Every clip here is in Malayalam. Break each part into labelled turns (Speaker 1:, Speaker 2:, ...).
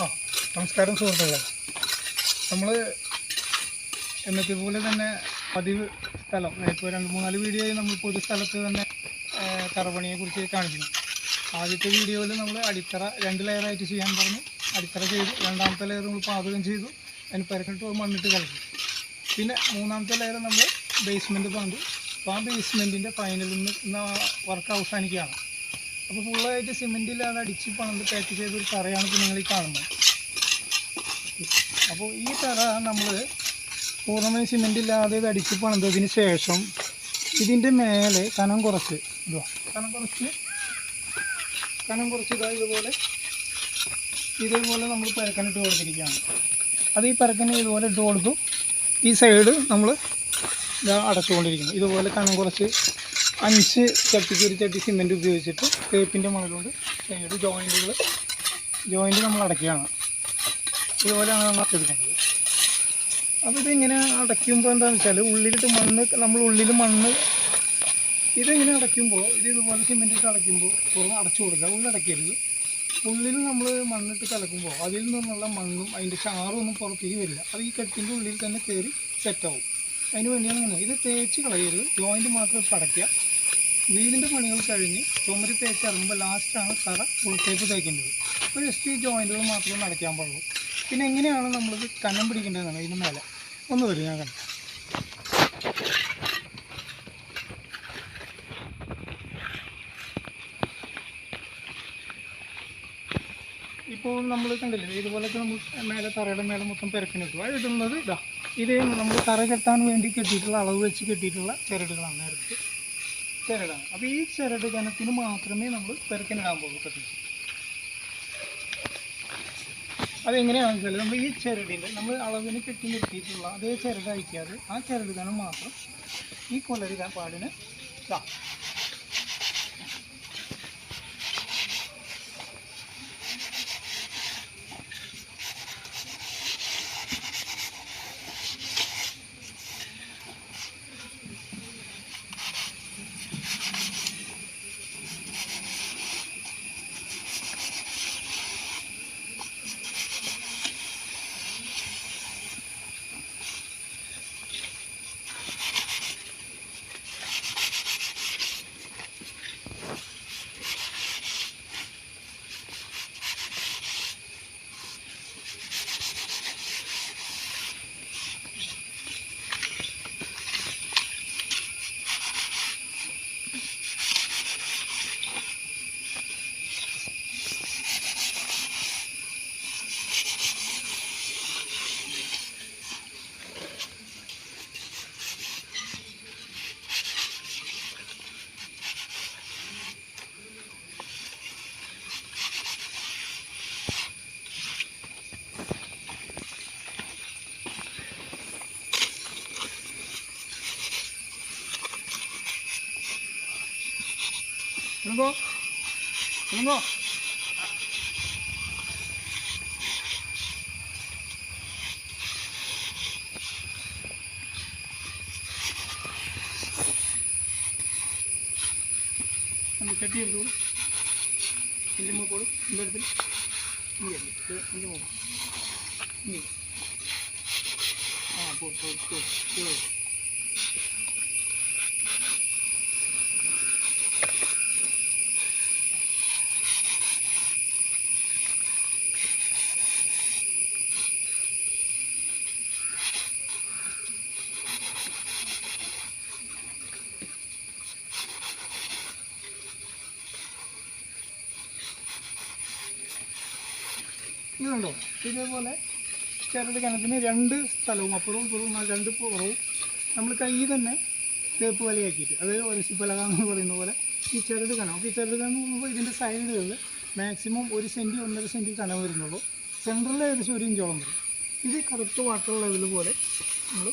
Speaker 1: ആ നമസ്കാരം സുഹൃത്തുക്കളെ. നമ്മൾ എന്നത്തെ പോലെ തന്നെ പതിവ് സ്ഥലം ഇപ്പോൾ രണ്ട് മൂന്നാൽ വീഡിയോയിൽ നമ്മൾ പൊതു സ്ഥലത്ത് തന്നെ തറപണിയെക്കുറിച്ച് കുറിച്ച് കാണിക്കുന്നു. ആദ്യത്തെ വീഡിയോയിൽ നമ്മൾ അടിത്തറ രണ്ട് ലെയറായിട്ട് ചെയ്യാൻ പറഞ്ഞു. അടിത്തറ ചെയ്തു രണ്ടാമത്തെ ലെയർ നമ്മൾ പാചകം ചെയ്തു അതിന് പരക്കിട്ട് മണ്ണിട്ട് കളഞ്ഞു പിന്നെ മൂന്നാമത്തെ ലെയർ നമ്മൾ ബേസ്മെന്റ് പണിതു അപ്പോൾ ആ ബേസ്മെന്റിന്റെ ഫൈനലിൽ നിന്ന് വർക്ക് അവസാനിക്കുകയാണ്. അപ്പോൾ ഫുള്ളായിട്ട് സിമെന്റില്ലാതെ അടിച്ച് പണിത് പാക്ക് ചെയ്ത ഒരു തറയാണ് ഇപ്പോൾ നിങ്ങൾ ഈ കാണുന്നത്. അപ്പോൾ ഈ തറ നമ്മൾ പൂർണമായും സിമെന്റ് ഇല്ലാതെ ഇത് അടിച്ച് പണിതതിന് ശേഷം ഇതിന്റെ മേലെ കനം കുറച്ച് ഇതോ കനം കുറച്ച് കനം കുറച്ച് ഇതാ ഇതുപോലെ ഇതേപോലെ നമ്മൾ പരക്കനിട്ട് കൊടുത്തിരിക്കുകയാണ്. അത് ഈ പരക്കനെ ഇതുപോലെ ഇട്ട് കൊടുത്തു. ഈ സൈഡ് നമ്മൾ ഇതാ അടച്ചുകൊണ്ടിരിക്കുന്നു. ഇതുപോലെ കനം കുറച്ച് അഞ്ച് ചട്ടിക്ക് ഒരു ചട്ടി സിമെന്റ് ഉപയോഗിച്ചിട്ട് തേപ്പിന്റെ മണലുകൊണ്ട് സൈഡ് ജോയിന്റുകൾ ജോയിന്റ് നമ്മൾ അടയ്ക്കുകയാണ്. ഇതുപോലെയാണ് നമ്മൾ എടുക്കുന്നത് അപ്പോൾ ഇതിങ്ങനെ അടയ്ക്കുമ്പോൾ എന്താണെന്ന് വെച്ചാൽ ഉള്ളിലിട്ട് മണ്ണ് നമ്മൾ ഉള്ളിൽ മണ്ണ് ഇതിങ്ങനെ അടയ്ക്കുമ്പോൾ ഇത് ഇതുപോലെ സിമെന്റ് ഇട്ട് അടയ്ക്കുമ്പോൾ പുറം അടച്ചു കൊടുക്കുക. ഉള്ളിൽ ഉള്ളടക്കരുത് ഉള്ളിൽ നമ്മൾ മണ്ണിട്ട് കലക്കുമ്പോൾ അതിൽ നിന്നുള്ള മണ്ണും അതിന്റെ ചാറും ഒന്നും പുറത്തേക്ക് വരില്ല. അത് ഈ കെട്ടിന്റെ ഉള്ളിൽ തന്നെ കയറി സെറ്റാവും അതിന് വേണ്ടിയാണ് ഇത് തേച്ച് കളയരുത്. ജോയിന്റ് മാത്രം ഇട്ട് അടയ്ക്കുക. വീടിന്റെ പണികൾ കഴിഞ്ഞ് ചുമരി തേച്ച് ഇറങ്ങുമ്പോൾ ലാസ്റ്റാണ് കറ ടേപ്പ് തേക്കേണ്ടത്. അപ്പോൾ ജസ്റ്റ് ഈ ജോയിന്റുകൾ മാത്രമേ നടക്കാൻ പാടുള്ളൂ. പിന്നെ എങ്ങനെയാണ് നമ്മളിത് കനം പിടിക്കേണ്ടതെന്നാണ് ഇതിന് മേലെ? ഒന്ന് വരും ഞാൻ കണ്ടു ഇപ്പോൾ നമ്മൾ കണ്ടില്ലേ ഇതുപോലൊക്കെ നമ്മൾ മേലെ തറയുടെ മേലെ മൊത്തം പെരക്കിനിട്ടു അത് ഇടുന്നത് ഇതാ. ഇത് നമ്മൾ തറ കെട്ടാൻ വേണ്ടി കെട്ടിയിട്ടുള്ള അളവ് വെച്ച് കെട്ടിയിട്ടുള്ള ചിരടുകളാണ് നേരത്തെ. ചിരടാണ് അപ്പോൾ ഈ ചിരട് കനത്തിന് മാത്രമേ നമ്മൾ പെരക്കിനിടാൻ പോകുള്ളൂ പ്രത്യേകിച്ച് അതെങ്ങനെയാണെന്ന് വെച്ചാൽ നമ്മൾ ഈ ചിരടിന്റെ നമ്മൾ അളവിന് കെട്ടി നിർത്തിയിട്ടുള്ള അതേ ചിരട് അയക്കാതെ ആ ചിരട് കനം മാത്രം ഈ കൊല്ലരി പാടിന് ഇതാ. കുലുങ്ങോ കെട്ടിയെടുത്തു എന്റെ മൂക്കോട് എന്റെ അടുത്ത് എന്റെ മൂക്ക് ആ പോ പോ പോ ഇതുണ്ടോ. ഇതേപോലെ ചിരട് കിണറ്റിന് രണ്ട് സ്ഥലവും അപ്പുറവും ഇപ്പുറവും രണ്ട് പുറവും നമ്മൾ കൈ തന്നെ തേപ്പ് വലയാക്കിയിട്ട് അതായത് ഒരശിപ്പലക എന്ന് പറയുന്ന പോലെ ഈ ചെറുത് കനം. അപ്പോൾ ഈ ചെറുത് കനം പോകുമ്പോൾ ഇതിന്റെ സൈഡുകളിൽ മാക്സിമം ഒരു സെന്റി ഒന്നര സെന്റി കനം വരുന്നുള്ളൂ. സെന്ററിൽ ഏകദേശം ഒരു ഇഞ്ചോളം വരും. ഇത് കറക്റ്റ് വാട്ടർ ലെവൽ പോലെ നമ്മൾ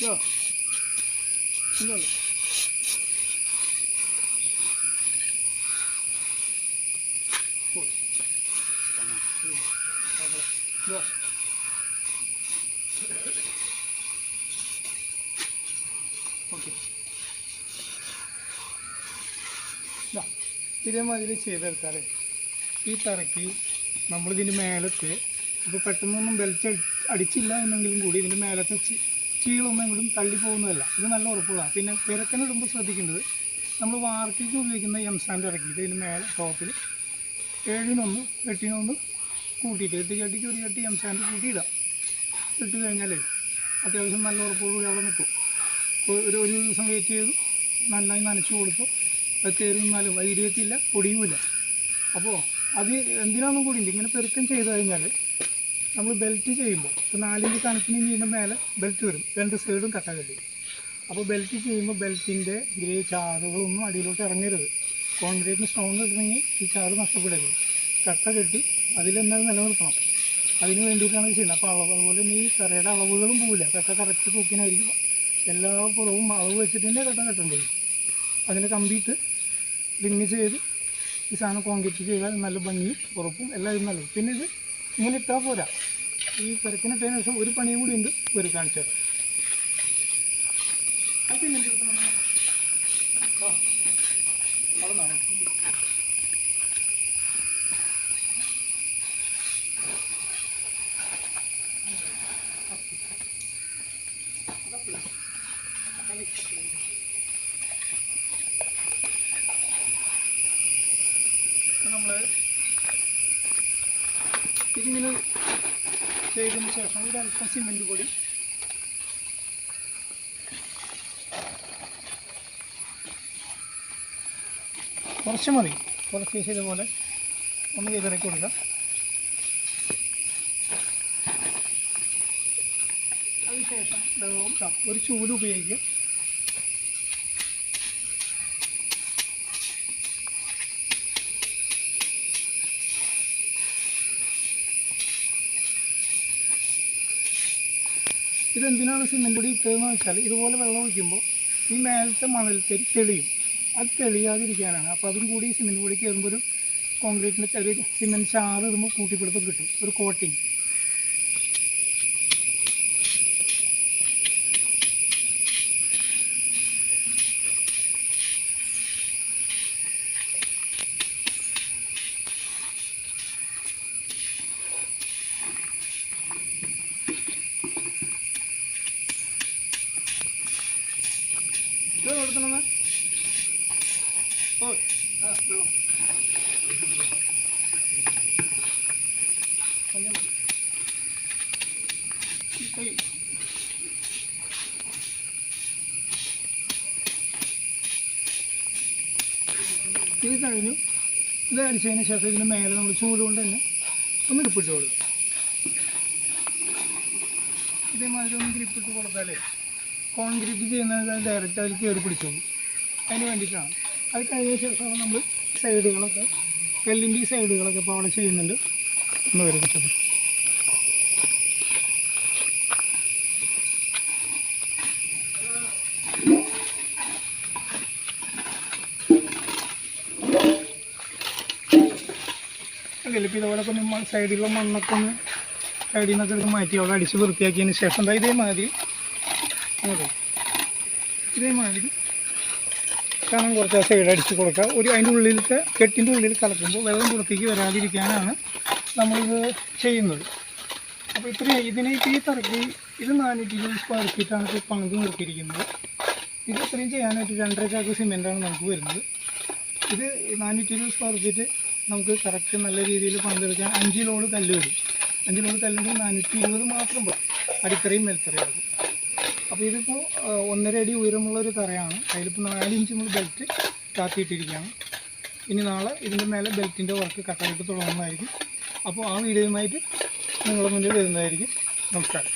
Speaker 1: ഇതാ. ഇതാ. ഇതേമാതിരി ചെയ്തെടുത്താലേ ഈ തറയ്ക്ക് നമ്മളിതിന്റെ മേലത്തെ ഇപ്പോൾ പെട്ടെന്നൊന്നും ബെൽറ്റ് അടിച്ചില്ല എന്നെങ്കിലും കൂടി ഇതിന്റെ മേലത്തെ ചീളൊന്നും എങ്കിലും തള്ളിപ്പോകുന്നതല്ല. ഇത് നല്ല ഉറപ്പുള്ളതാണ് പിന്നെ തിരക്കനിടുമ്പോൾ ശ്രദ്ധിക്കേണ്ടത് നമ്മൾ വാർക്കിക്ക് ഉപയോഗിക്കുന്ന എം സാൻഡ് ഇറക്കിയിട്ട് ഇതിന് മേലെ ടോപ്പിൽ ഏഴിനൊന്ന് എട്ടിനൊന്ന് കൂട്ടിയിട്ട് എട്ട് ചട്ടിക്ക് ഒരു ചട്ടി എം സാൻഡ് കൂട്ടിയിടാം ഇട്ട് കഴിഞ്ഞാലേ അത്യാവശ്യം നല്ല ഉറപ്പോടുകൂടി അവിടെ നിൽക്കും ഒരു ഒരു ദിവസം വെയിറ്റ് ചെയ്തു. നന്നായി നനച്ചു കൊടുത്തു. അത് കയറി നിന്നാലും വൈദ്യത്തില്ല പൊടിയുമില്ല. അപ്പോൾ അത് എന്തിനാണെന്നും കൂടി ഇങ്ങനെ പെരുക്കം ചെയ്ത് കഴിഞ്ഞാൽ നമ്മൾ ബെൽറ്റ് ചെയ്യുമ്പോൾ ഇപ്പോൾ നാലിഞ്ച് കണക്കിന് ചെയ്യുന്ന മേലെ ബെൽറ്റ് വരും. രണ്ട് സൈഡും കട്ട കെട്ടി അപ്പോൾ ബെൽറ്റ് ചെയ്യുമ്പോൾ ബെൽറ്റിന്റെ ഗ്രേ ചാറുകളൊന്നും അടിയിലോട്ട് ഇറങ്ങരുത്. കോൺക്രീറ്റിന് സ്റ്റോൺ കിട്ടണമെങ്കിൽ ഈ ചാറ് നഷ്ടപ്പെടരുത്. കട്ട കെട്ടി അതിലെന്തായാലും നിലനിർത്തണം? അതിന് വേണ്ടിയിട്ടാണ് ചെയ്യുന്നത്. അപ്പോൾ അളവ് അതുപോലെ തന്നെ ഈ കറയുടെ അളവുകളും പോവില്ല. കട്ട കറക്റ്റ് തൂക്കിനായിരിക്കും. എല്ലാ പുറവും അളവ് വെച്ചിട്ട് തന്നെ കട്ട കെട്ടേണ്ടത് അതിന് കമ്പിയിട്ട് റിങ് ചെയ്ത് ഈ സാധനം കോൺക്രീറ്റ് ചെയ്താൽ നല്ല ഭംഗിയും ഉറപ്പും എല്ലാം ഇത് നല്ലത് പിന്നെ ഇത് ഇങ്ങനെ ഇട്ടാൽ പോരാ. ഈ പെരക്കിനിട്ടതിന് ശേഷം ഒരു പണിയും കൂടി ഉണ്ട് ഒരു കാണിച്ചു തരാം അത് ഇങ്ങനെ എടുക്കണം. ആ, അവിടെ നിന്നാണ്. നമ്മൾ ഇതിങ്ങനെ ചെയ്തതിന് ശേഷം ഒരു അല്പം സിമെന്റ് പൊടി. കുറച്ച് മതി. കുറച്ച് ശേഷം ഇതുപോലെ ഒന്ന് ചെയ്തിറക്കി കൊടുക്കാം. അതിനുശേഷം വെള്ളവും ഒരു ചൂൽ ഉപയോഗിക്കുക ഇതെന്തിനാണ് സിമെന്റ് പൊടി ഇട്ടതെന്ന് വെച്ചാൽ ഇതുപോലെ വെള്ളം ഒഴിക്കുമ്പോൾ ഈ മേലത്തെ മണൽത്തരി തെളിയും. അത് തെളിയാതിരിക്കാനാണ്. അപ്പോൾ അതും കൂടി ഈ സിമെന്റ് പൊടി കയറുമ്പോൾ ഒരു കോൺക്രീറ്റിന്റെ ചെറിയ സിമെന്റ് ചാറ് ഇടുമ്പോൾ കൂട്ടിപ്പിടുത്തം കിട്ടും. ഒരു കോട്ടിങ്. കൈ ഇത് കഴിഞ്ഞു. ഇത് അടിച്ചതിന് ശേഷം ഇതിന് മേലെ നമ്മൾ ചൂട് കൊണ്ട് തന്നെ ഒന്ന് ഗ്രിപ്പിട്ട് കൊടുക്കും ഇതേമാതിരി ഒന്ന് ഗ്രിപ്പിട്ട് കൊടുത്താലേ കോൺക്രീറ്റ് ചെയ്യുന്നത് ഡയറക്റ്റ് അതിൽ കയറി പിടിച്ചോളൂ അതിന് വേണ്ടിയിട്ടാണ്. അത് കഴിഞ്ഞ ശേഷമാണ് നമ്മൾ സൈഡുകളൊക്കെ കല്ലിന്റെ സൈഡുകളൊക്കെ ഇപ്പോൾ അവിടെ ചെയ്യുന്നുണ്ട്. ഒന്ന് വരെ. കിട്ടും അല്ലല്ലോ ഇപ്പോൾ ഇതുപോലൊക്കെ ഒന്ന് സൈഡിലുള്ള മണ്ണൊക്കെ ഒന്ന് സൈഡിൽ നിന്നൊക്കെ എടുത്ത് മാറ്റി അവിടെ അടിച്ച് വൃത്തിയാക്കിയതിന് ശേഷം എന്താ ഇതേമാതിരി. അതെ. ഇതേമാതിരി കാരണം കുറച്ച് ആ സൈഡ് അടിച്ച് കൊടുക്കുക ഒരു അതിന്റെ ഉള്ളിലത്തെ കെട്ടിന്റെ ഉള്ളിൽ കലക്കുമ്പോൾ വെള്ളം പുറത്തേക്ക് വരാതിരിക്കാനാണ് നമ്മളിത് ചെയ്യുന്നത്. അപ്പോൾ ഇത്രയും ഇതിനെ ഇപ്പോൾ ഈ തറക്കി ഇത് നാനൂറ്റി ഇരുപത് സ്ക്വയർ ഫീറ്റാണ് ഇപ്പോൾ പണിത് നിർത്തിയിരിക്കുന്നത്. ഇത് ഇത്രയും ചെയ്യാനായിട്ട് രണ്ടര ചാക്ക് സിമെന്റാണ് നമുക്ക് വരുന്നത്. ഇത് നാനൂറ്റി ഇരുപത് സ്ക്വയർ ഫീറ്റ് നമുക്ക് കറക്റ്റ് നല്ല രീതിയിൽ പണിതെടുക്കാൻ അഞ്ച് ലോഡ് കല്ല് വരും. അഞ്ച് ലോഡ് കല്ലുണ്ടെങ്കിൽ നാനൂറ്റി ഇരുപത് മാത്രം പോകും അടിത്തറയും മേൽത്തറയാകും അപ്പോൾ ഇതിപ്പോൾ ഒന്നര അടി ഉയരമുള്ള ഒരു തറയാണ്. അതിലിപ്പോൾ നാല് ഇഞ്ച് നമ്മൾ ബെൽറ്റ് കാത്തിയിട്ടിരിക്കുകയാണ് ഇനി നാളെ ഇതിന്റെ മേലെ ബെൽറ്റിന്റെ വർക്ക് കട്ടായിട്ട് തുടങ്ങുന്നതായിരിക്കും. അപ്പോൾ ആ വീഡിയോയുമായിട്ട് നിങ്ങളുടെ മുന്നിൽ വരുന്നതായിരിക്കും. നമസ്കാരം.